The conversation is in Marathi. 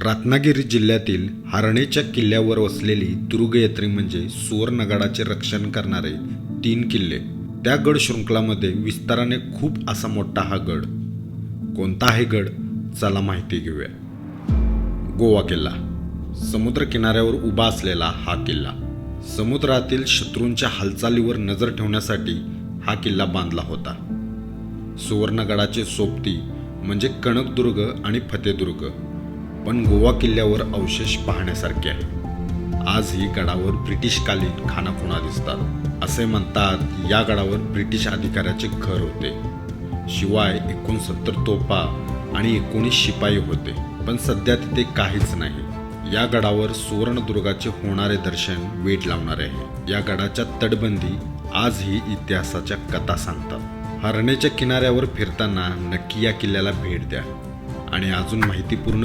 रत्नागिरी जिल्ह्यातील हरणेच्या किल्ल्यावर वसलेली दुर्गयात्री म्हणजे सुवर्णगडाचे रक्षण करणारे तीन किल्ले. त्या गड शृंखलामध्ये विस्ताराने खूप असा मोठा हा गड. कोणता आहे गड? चला माहिती घेऊया. गोवा किल्ला. समुद्र किनाऱ्यावर उभा असलेला हा किल्ला. समुद्रातील शत्रूंच्या हालचालीवर नजर ठेवण्यासाठी हा किल्ला बांधला होता. सुवर्णगडाचे सोबती म्हणजे कणकदुर्ग आणि फतेदुर्ग. पण गोवा किल्ल्यावर अवशेष पाहण्यासारखे आहे. आजही गडावर ब्रिटिशकालीन खानाखुणा दिसतात. असे म्हणतात या गडावर ब्रिटिश अधिकाऱ्याचे घर होते. शिवाय एकोणसत्तर तोफा आणि एकोणीस शिपाई होते. पण सध्या तिथे काहीच नाही. या गडावर सुवर्णदुर्गाचे होणारे दर्शन वेट लावणारे आहे. या गडाच्या तटबंदी आजही इतिहासाच्या कथा सांगतात. हरणेच्या किनाऱ्यावर फिरताना नक्की या किल्ल्याला भेट द्या. आणि अजून माहितीपूर्ण